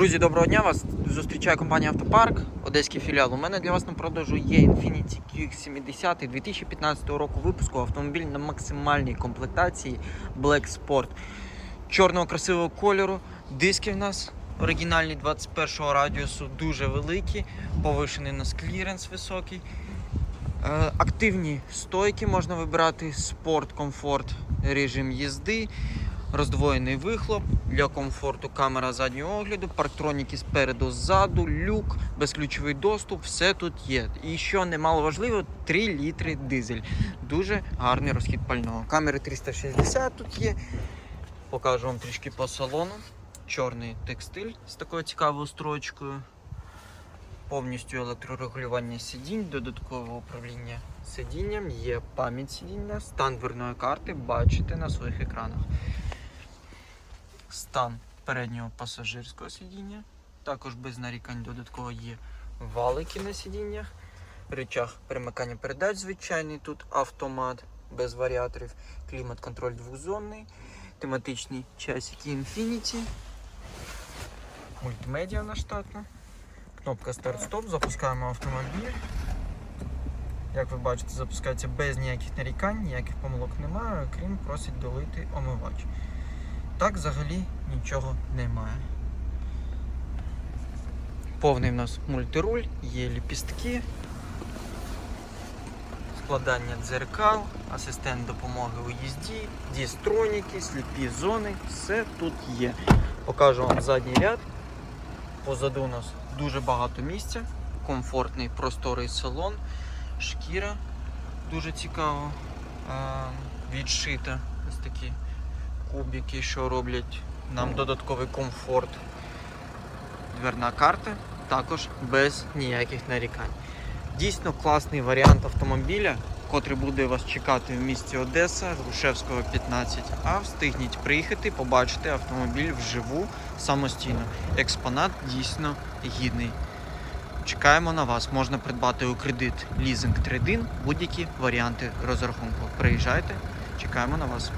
Друзі, доброго дня! Вас зустрічає компанія Автопарк, одеський філіал. У мене для вас на продажу є Infiniti QX70 2015 року випуску. Автомобіль на максимальній комплектації Black Sport. Чорного красивого кольору. Диски в нас оригінальні 21-го радіусу, дуже великі, повишений у нас кліренс високий. Е, Активні стойки можна вибирати спорт, комфорт, режим їзди, роздвоєний вихлоп для комфорту, камера заднього огляду, парктроніки спереду, ззаду, люк, безключовий доступ, все тут є. І що немало важливо, 3 літри дизель. Дуже гарний розхід пального. Камери 360 тут є. Покажу вам трішки по салону. Чорний текстиль з такою цікавою строчкою повністю електрорегулювання сидінь, додаткове управління сидінням, є пам'ять сидіння, стан дверної карти бачите на своїх екранах. Стан переднього пасажирського сидіння. Також без нарікань додатково є валики на сидіннях. Рычаг перемикання передач звичайний, тут автомат без варіаторів, клімат-контроль двохзонний, тематичні часики Infinity, мультимедіа на штатна. Кнопка старт-стоп, запускаємо автомобіль. Як ви бачите, запускається без ніяких нарікань, ніяких помилок немає, крім просить долити омивач. Так взагалі нічого немає. Повний в нас мультируль, є ліпістки, складання дзеркал, асистент допомоги у їзді, дістроніки, сліпі зони, все тут є. Покажу вам задній ряд. Позаду у нас дуже багато місця, комфортний просторий салон, шкіра дуже цікаво е, відшита. Ось такі кубики, що роблять нам додатковий комфорт. Дверна карта також без ніяких нарікань. Дійсно класний варіант автомобіля, котрий буде вас чекати в місті Одеса, Грушевського 15. А встигніть приїхати, побачити автомобіль вживу самостійно. Експонат дійсно гідний. Чекаємо на вас. Можна придбати у кредит лізинг трейдин, будь-які варіанти розрахунку. Приїжджайте, чекаємо на вас.